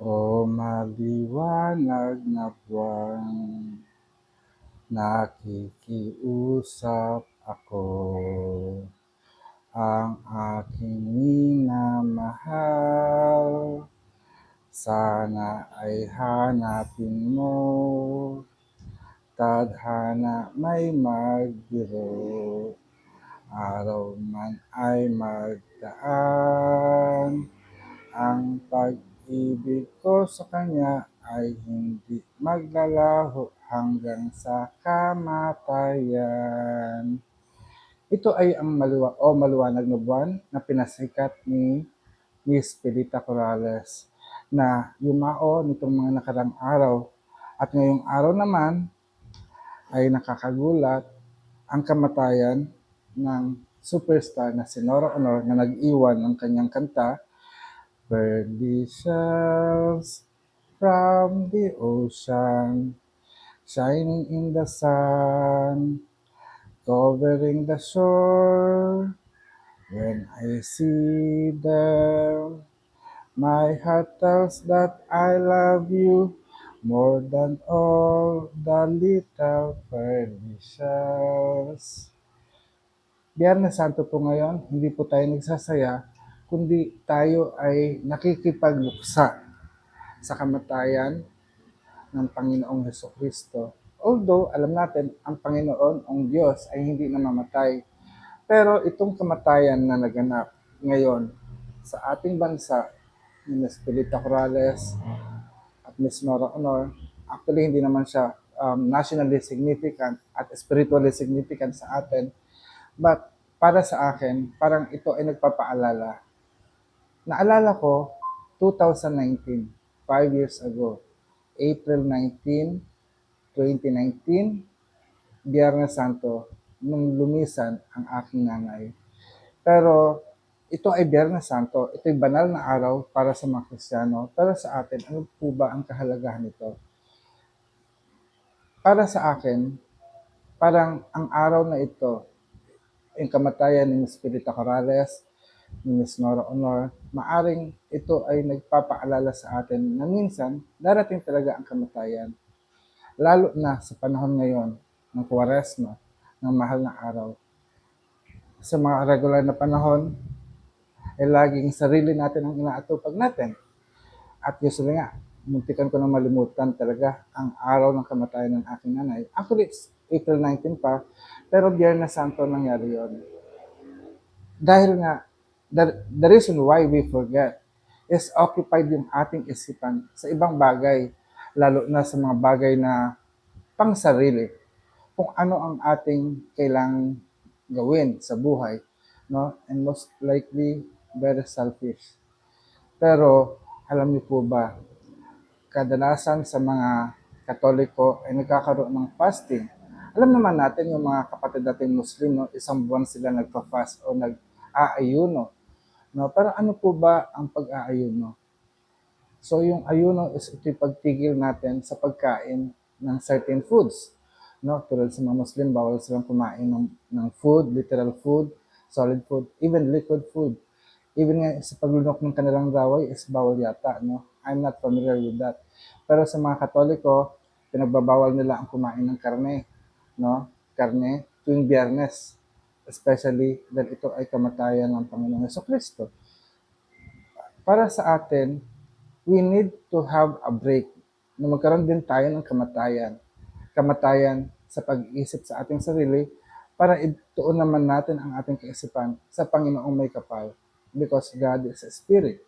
O maliwanag na buwan, nakikiusap ako. Ang aking minamahal, sana ay hanapin mo. Tadhana may magbiro, araw man ay magdaan. Ang pag-ibig ko sa kanya ay hindi maglalaho hanggang sa kamatayan. Ito ay ang maluwa o maliwanag na buwan na pinasikat ni Miss Pelita Corrales na yumao nitong mga nakarang araw. At ngayong araw naman ay nakakagulat ang kamatayan ng superstar na si Nora Honor na nag-iwan ng kanyang kanta Shells from the ocean shining in the sun covering the shore when I see them my heart tells that I love you more than all the little shells. Biyernes Santo po ngayon, hindi po tayo nagsasaya, kundi tayo ay nakikipagluksa sa kamatayan ng Panginoong Heso Kristo. Although, alam natin, ang Panginoon, ang Diyos, ay hindi namamatay. Pero itong kamatayan na naganap ngayon sa ating bansa, ni Ms. Pelita Corrales at Ms. Nora Honor, actually hindi naman siya um, nationally significant at spiritually significant sa atin. But para sa akin, parang ito ay nagpapaalala. Naalala ko, 2019, 5 years ago, April 19, 2019, Biyernes Santo, nung lumisan ang aking nanay. Pero ito ay Biyernes Santo, ito ay banal na araw para sa mga Kristiyano. Pero sa atin, ano po ba ang kahalagahan nito? Para sa akin, parang ang araw na ito, yung kamatayan ni Ms. Pirita Corrales, ni Ms. Nora Honor, maaring ito ay nagpapaalala sa atin na minsan darating talaga ang kamatayan. Lalo na sa panahon ngayon ng Kwaresma, ng mahal na araw. Sa mga regular na panahon, ay laging sarili natin ang inaatupag natin. At usually nga, muntikan ko na malimutan talaga ang araw ng kamatayan ng aking nanay. Actually, it's April 19 pa, pero Biyernes Santo nangyari yon. Dahil nga, the, the reason why we forget is occupied yung ating isipan sa ibang bagay, lalo na sa mga bagay na pang sarili. Kung ano ang ating kailangang gawin sa buhay, no? And most likely, very selfish. Pero, alam niyo po ba, kadalasan sa mga Katoliko ay nagkakaroon ng fasting. Alam naman natin yung mga kapatid natin Muslim, no, isang buwan sila nagpa-fast o nag-aayuno. No? Pero ano po ba ang pag-aayuno? So yung ayuno is ito yung pagtigil natin sa pagkain ng certain foods. No? Tulad sa mga Muslim, bawal silang kumain ng, ng food, literal food, solid food, even liquid food. Even nga sa paglunok ng kanilang daway is bawal yata. No? I'm not familiar with that. Pero sa mga Katoliko, pinagbabawal nila ang kumain ng karne. No? Karne tuwing biyernes. Especially dahil ito ay kamatayan ng Panginoong Yeso Kristo. Para sa atin, we need to have a break na magkaroon din tayo ng kamatayan. Kamatayan sa pag-iisip sa ating sarili para ituon naman natin ang ating kaisipan sa Panginoong may kapal because God is a spirit.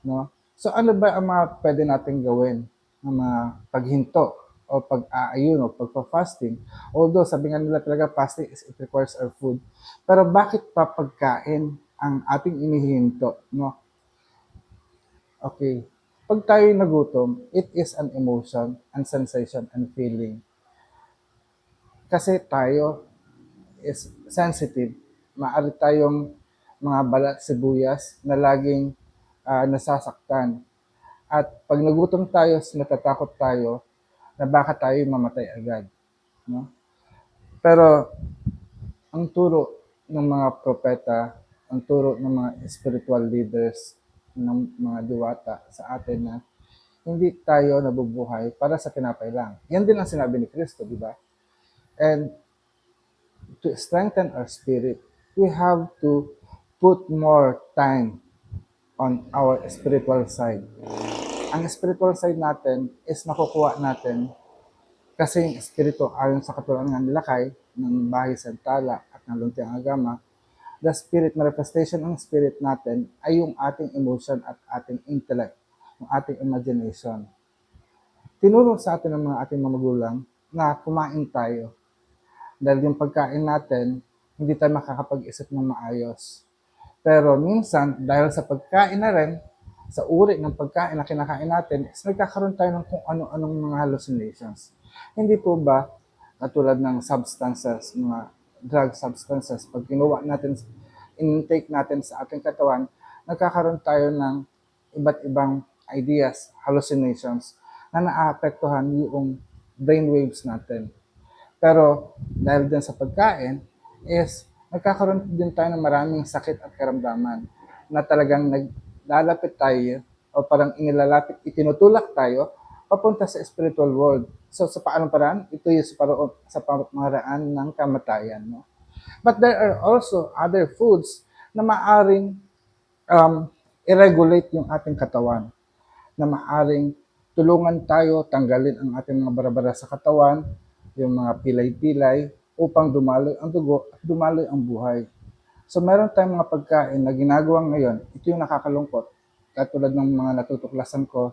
No? So ano ba ang mga pwede natin gawin ng mga paghinto o pag-aayun o pagpa-fasting? Although sabi nga nila talaga fasting is it requires our food. Pero bakit pa pagkain ang ating inihinto? No? Okay. Pag tayo nagutom, it is an emotion and sensation and feeling. Kasi tayo is sensitive. Maaari tayong mga balat sibuyas na laging ah, nasasaktan. At pag nagutom tayo, natatakot tayo na baka tayo mamatay agad. No? Pero ang turo ng mga propeta, ang turo ng mga spiritual leaders, ng mga diwata sa atin na hindi tayo nabubuhay para sa tinapay lang. Yan din ang sinabi ni Kristo, di ba? And to strengthen our spirit, we have to put more time on our spiritual side. Ang spiritual side natin is nakukuha natin kasi yung espiritu ayon sa katulad ng nilakay ng bahay santala at ng luntiang agama, the spirit manifestation ng spirit natin ay yung ating emotion at ating intellect, yung ating imagination. Tinuro sa atin ng mga ating mga magulang na kumain tayo. Dahil yung pagkain natin, hindi tayo makakapag-isip ng maayos. Pero minsan, dahil sa pagkain na rin, sa uri ng pagkain na kinakain natin, is nagkakaroon tayo ng kung ano-anong mga hallucinations. Hindi po ba katulad ng substances, mga drug substances, pag kinuha natin, intake natin sa ating katawan, nagkakaroon tayo ng iba't ibang ideas, hallucinations, na naapektuhan yung brainwaves natin. Pero dahil din sa pagkain, is nagkakaroon din tayo ng maraming sakit at karamdaman na talagang naglalapit tayo o parang inilalapit, itinutulak tayo papunta sa spiritual world. So sa paanong paraan? Ito yung sa, paro- sa pamaraan ng kamatayan. No? But there are also other foods na maaring um, i-regulate yung ating katawan na maaring tulungan tayo tanggalin ang ating mga barabara sa katawan, yung mga pilay-pilay, upang dumaloy ang dugo at dumaloy ang buhay. So meron tayong mga pagkain na ginagawa ngayon, ito yung nakakalungkot. Katulad ng mga natutuklasan ko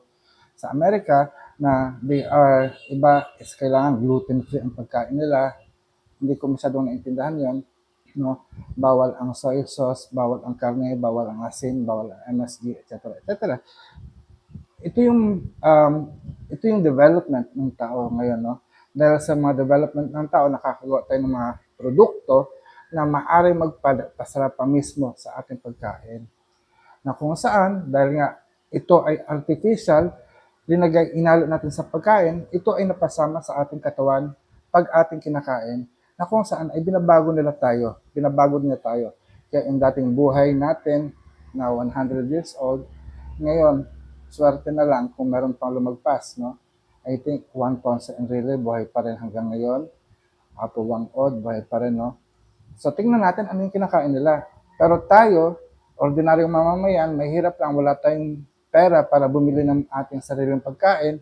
sa Amerika na they are, iba is kailangan gluten-free ang pagkain nila. Hindi ko masyadong naintindihan yon no? Bawal ang soy sauce, bawal ang karne, bawal ang asin, bawal ang MSG, etc. etc ito yung um, ito yung development ng tao ngayon no dahil sa mga development ng tao nakakagawa tayo ng mga produkto na maaari magpasarap pa mismo sa ating pagkain na kung saan dahil nga ito ay artificial linagay inalo natin sa pagkain ito ay napasama sa ating katawan pag ating kinakain na kung saan ay binabago nila tayo binabago nila tayo kaya yung dating buhay natin na 100 years old ngayon swerte na lang kung meron pang lumagpas, no? I think Juan Ponce Enrile buhay pa rin hanggang ngayon. Apo Wang Od, buhay pa rin, no? So, tingnan natin ano yung kinakain nila. Pero tayo, ordinaryong mamamayan, mahirap lang, wala tayong pera para bumili ng ating sariling pagkain,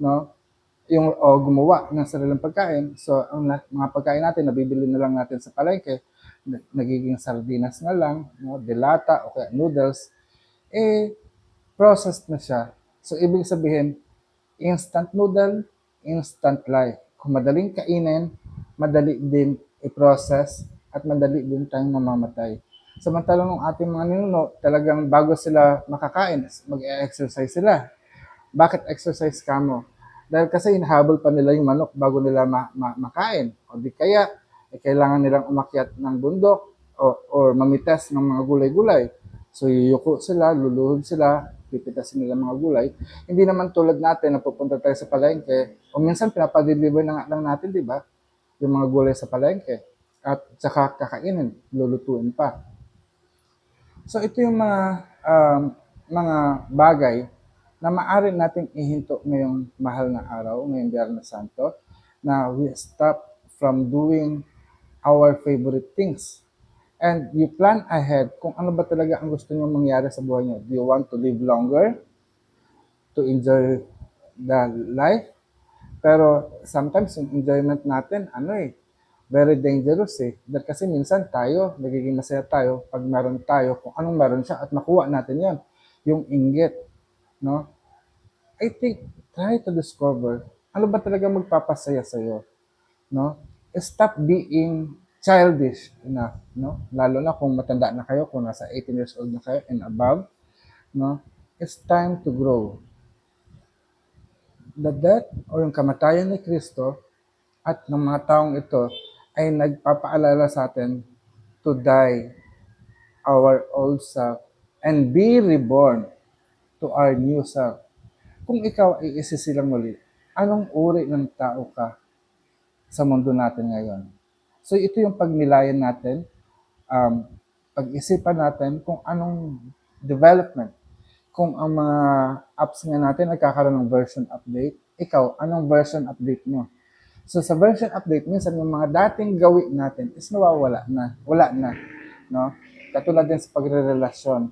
no? Yung o gumawa ng sariling pagkain. So, ang mga pagkain natin, nabibili na lang natin sa palengke, na- nagiging sardinas na lang, no? delata o kaya noodles. Eh, processed na siya. So, ibig sabihin, instant noodle, instant life. Kung madaling kainin, madali din i-process at madali din tayong mamamatay. Samantalang ng ating mga ninuno, talagang bago sila makakain, mag-exercise sila. Bakit exercise ka mo? Dahil kasi hinahabol pa nila yung manok bago nila ma- ma- makain. O di kaya, eh, kailangan nilang umakyat ng bundok o, or mamitas ng mga gulay-gulay. So, yuyuko sila, luluhod sila, pipitasin nila mga gulay. Hindi naman tulad natin na pupunta tayo sa palengke, o minsan pinapadeliver na nga lang natin, di ba? Yung mga gulay sa palengke. At saka kakainin, lulutuin pa. So ito yung mga um, mga bagay na maaari nating ihinto ngayong mahal na araw, ngayong Biyernes Santo, na we stop from doing our favorite things. And you plan ahead kung ano ba talaga ang gusto niyo mangyari sa buhay niyo. Do you want to live longer? To enjoy the life? Pero sometimes yung enjoyment natin, ano eh, very dangerous eh. Dahil kasi minsan tayo, nagiging masaya tayo pag meron tayo kung anong meron siya at makuha natin yon Yung inggit. No? I think, try to discover ano ba talaga magpapasaya sa'yo. No? Stop being childish enough. No? Lalo na kung matanda na kayo, kung nasa 18 years old na kayo and above. No? It's time to grow the death o yung kamatayan ni Kristo at ng mga taong ito ay nagpapaalala sa atin to die our old self and be reborn to our new self. Kung ikaw ay isisilang muli, anong uri ng tao ka sa mundo natin ngayon? So ito yung pagnilayan natin, um, pag-isipan natin kung anong development, kung ang mga apps nga natin nagkakaroon ng version update, ikaw, anong version update mo? So sa version update, minsan yung mga dating gawin natin is nawawala na, wala na, no? Katulad din sa pagrerelasyon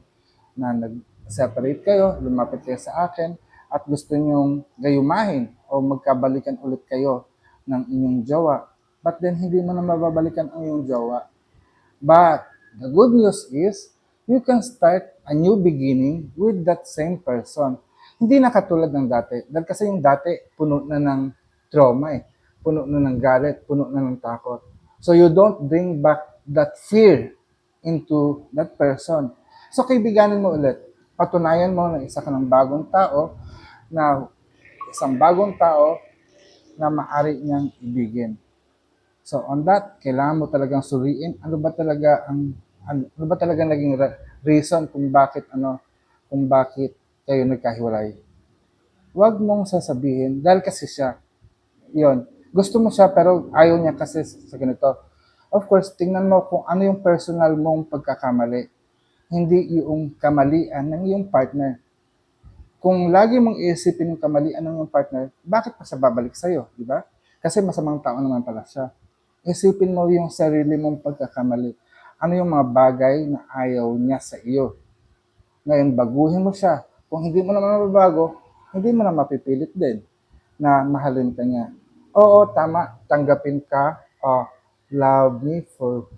na nag-separate kayo, lumapit kayo sa akin, at gusto nyong gayumahin o magkabalikan ulit kayo ng inyong jowa. But then, hindi mo na mababalikan ang iyong jowa. But the good news is, you can start a new beginning with that same person. Hindi na katulad ng dati. Dahil kasi yung dati, puno na ng trauma eh. Puno na ng galit, puno na ng takot. So you don't bring back that fear into that person. So kaibiganin mo ulit. Patunayan mo na isa ka ng bagong tao na isang bagong tao na maari niyang ibigin. So on that, kailangan mo talagang suriin ano ba talaga ang ano, ba talaga naging reason kung bakit ano kung bakit kayo nagkahiwalay. Huwag mong sasabihin dahil kasi siya. 'Yon. Gusto mo siya pero ayaw niya kasi sa ganito. Of course, tingnan mo kung ano yung personal mong pagkakamali. Hindi yung kamalian ng iyong partner. Kung lagi mong iisipin yung kamalian ng iyong partner, bakit pa siya babalik sa'yo, di ba? Kasi masamang tao naman pala siya. Isipin mo yung sarili mong pagkakamali. Ano yung mga bagay na ayaw niya sa iyo. Ngayon, baguhin mo siya. Kung hindi mo naman mababago, hindi mo na mapipilit din na mahalin ka niya. Oo, tama. Tanggapin ka. Oh, love me for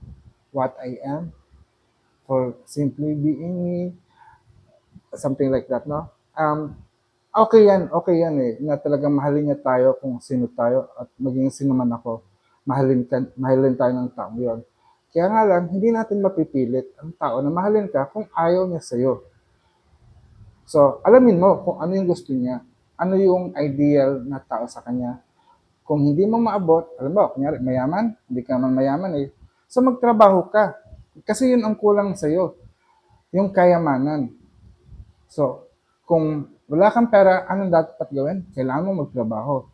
what I am. For simply being me. Something like that, no? Um, okay yan, okay yan eh, na talagang mahalin niya tayo kung sino tayo at maging sino man ako. Mahalin, mahalin tayo ng tao yun. Kaya nga lang, hindi natin mapipilit ang tao na mahalin ka kung ayaw niya sa'yo. So, alamin mo kung ano yung gusto niya, ano yung ideal na tao sa kanya. Kung hindi mo maabot, alam mo, kunyari, mayaman, hindi ka naman mayaman eh. So, magtrabaho ka. Kasi yun ang kulang sa'yo. Yung kayamanan. So, kung wala kang pera, anong dapat gawin? Kailangan mo magtrabaho.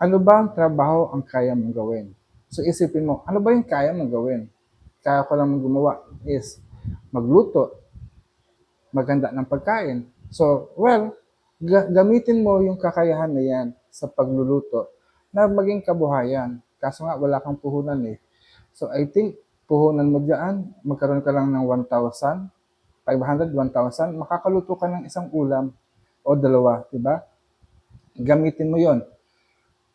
Ano ba ang trabaho ang kaya mong gawin? So, isipin mo, ano ba yung kaya mong gawin? Kaya ko lang gumawa is magluto, maganda ng pagkain. So, well, ga- gamitin mo yung kakayahan na yan sa pagluluto na maging kabuhayan. Kaso nga, wala kang puhunan eh. So, I think, puhunan mo dyan, magkaroon ka lang ng 1,000, 500, 1,000, makakaluto ka ng isang ulam o dalawa, di ba? Gamitin mo yon.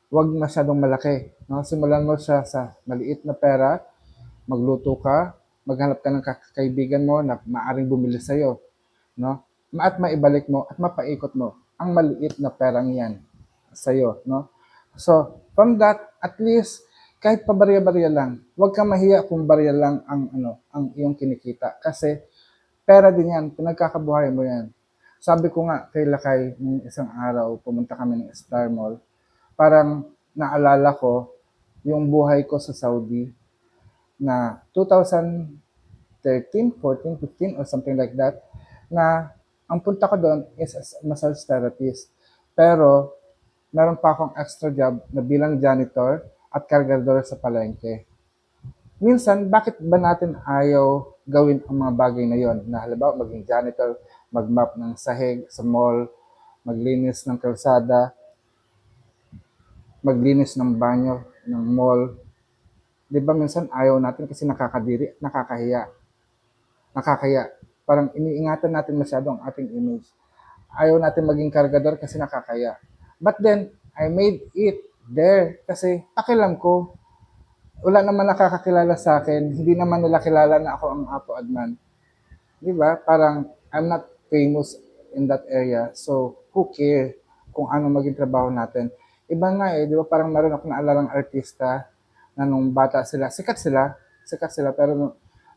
Huwag masyadong malaki. No? Simulan mo siya sa maliit na pera, magluto ka, maghanap ka ng ka- kaibigan mo na maaring bumili sa'yo. No? At maibalik mo at mapaikot mo ang maliit na perang yan sa'yo. No? So, from that, at least, kahit pa barya-barya lang, huwag kang mahiya kung barya lang ang, ano, ang iyong kinikita. Kasi, pera din yan, pinagkakabuhay mo yan. Sabi ko nga kay Lakay, nung isang araw, pumunta kami ng Star Mall, parang naalala ko yung buhay ko sa Saudi na 2013, 14, 15 or something like that na ang punta ko doon is as massage therapist. Pero meron pa akong extra job na bilang janitor at kargador sa palengke. Minsan, bakit ba natin ayaw gawin ang mga bagay na yon? Na halimbawa, maging janitor, magmap ng sahig sa mall, maglinis ng kalsada, maglinis ng banyo, ng mall. Di ba minsan ayaw natin kasi nakakadiri, nakakahiya. Nakakahiya. Parang iniingatan natin masyado ang ating image. Ayaw natin maging kargador kasi nakakaya. But then, I made it there kasi pakilam ko, wala naman nakakakilala sa akin, hindi naman nila kilala na ako ang Apo Adman. Di ba? Parang I'm not famous in that area. So, who care kung ano maging trabaho natin? Iba nga eh, di ba? Parang meron ako naalalang artista na nung bata sila, sikat sila, sikat sila, pero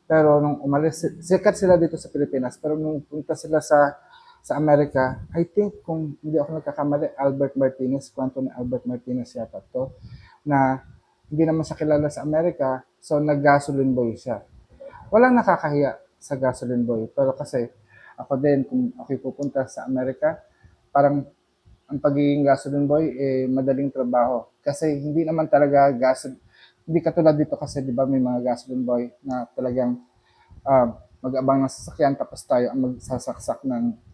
pero nung umalis, sikat sila dito sa Pilipinas, pero nung punta sila sa sa Amerika, I think kung hindi ako nagkakamali, Albert Martinez, kwento ni Albert Martinez yata to, na hindi naman siya kilala sa Amerika, so nag-gasoline boy siya. Walang nakakahiya sa gasoline boy, pero kasi ako din, kung ako'y pupunta sa Amerika, parang ang pagiging gasoline boy, eh, madaling trabaho. Kasi hindi naman talaga gas, hindi katulad dito kasi, di ba, may mga gasoline boy na talagang ah, mag-abang ng sasakyan tapos tayo ang magsasaksak ng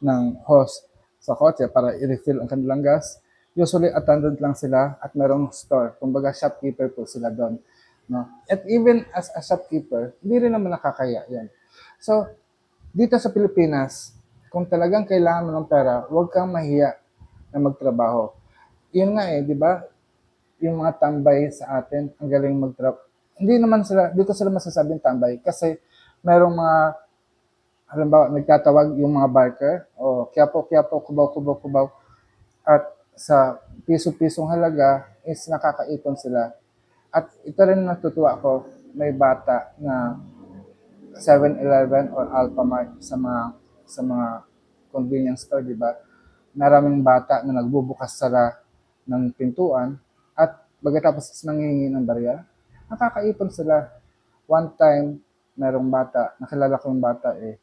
ng host sa kotse para i-refill ang kanilang gas. Usually attendant lang sila at merong store. Kumbaga shopkeeper po sila doon. No? At even as a shopkeeper, hindi rin naman nakakaya yan. So, dito sa Pilipinas, kung talagang kailangan mo ng pera, huwag kang mahiya na magtrabaho. Yun nga eh, di ba? Yung mga tambay sa atin, ang galing magtrabaho. Hindi naman sila, dito sila masasabing tambay kasi merong mga halimbawa, nagtatawag yung mga barker, o kiyapo, kiyapo, kubaw, kubaw, kubaw, at sa piso-pisong halaga is nakakaipon sila. At ito rin natutuwa ko, may bata na 7-Eleven or Alphamart sa mga sa mga convenience store, di ba? Maraming bata na nagbubukas sara ng pintuan at pagkatapos nangihingi ng barya, nakakaipon sila. One time, merong bata, nakilala ko yung bata eh,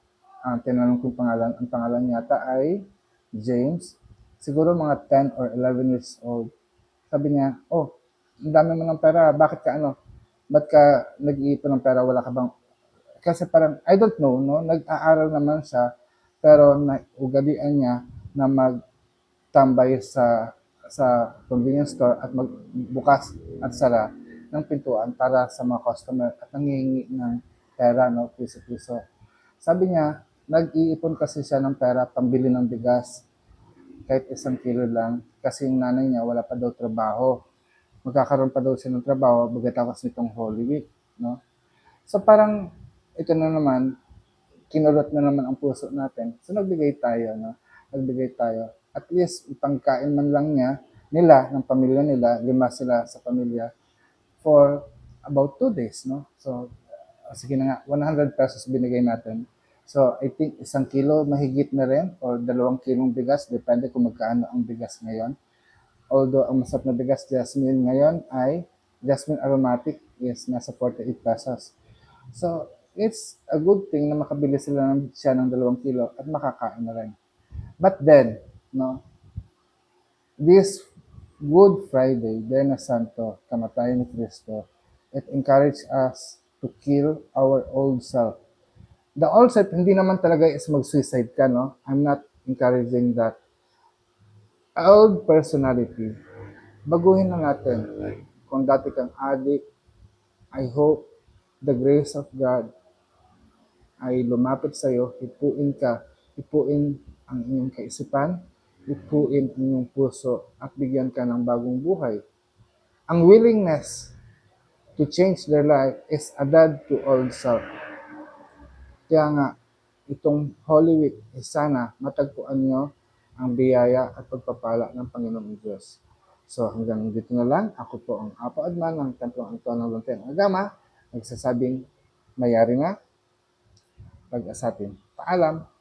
ang tinanong ko yung pangalan, ang pangalan yata ay James. Siguro mga 10 or 11 years old. Sabi niya, oh, ang dami mo ng pera, bakit ka ano, ba't ka nag-iipon ng pera, wala ka bang, kasi parang, I don't know, no, nag-aaral naman siya, pero naugalian niya na magtambay sa sa convenience store at magbukas at sara ng pintuan para sa mga customer at nangihingi ng pera, no, piso-piso. Sabi niya, nag-iipon kasi siya ng pera pambili ng bigas kahit isang kilo lang kasi yung nanay niya wala pa daw trabaho. Magkakaroon pa daw siya ng trabaho pagkatapos nitong Holy Week, no? So parang ito na naman, kinurot na naman ang puso natin. So nagbigay tayo, no? Nagbigay tayo. At least ipangkain man lang niya, nila, ng pamilya nila, lima sila sa pamilya, for about two days, no? So, uh, sige na nga, 100 pesos binigay natin. So, I think isang kilo mahigit na rin or dalawang kilong bigas, depende kung magkano ang bigas ngayon. Although, ang masarap na bigas, jasmine ngayon ay, jasmine aromatic is nasa 48 pesos. So, it's a good thing na makabili sila ng, siya ng dalawang kilo at makakain na rin. But then, no, this Good Friday, Dena Santo, kamatayan ni Kristo, it encourage us to kill our old self. The self, hindi naman talaga is mag-suicide ka, no? I'm not encouraging that. Old personality, baguhin na natin. Kung dati kang addict, I hope the grace of God ay lumapit sa iyo, ipuin ka, ipuin ang iyong kaisipan, ipuin ang iyong puso at bigyan ka ng bagong buhay. Ang willingness to change their life is a dead to old self. Kaya nga, itong Holy Week, eh sana matagpuan nyo ang biyaya at pagpapala ng Panginoong Diyos. So hanggang dito na lang, ako po ang Apo Adman ng Templo Antonio Lonten Agama, nagsasabing mayari nga, pag-asatin. Paalam!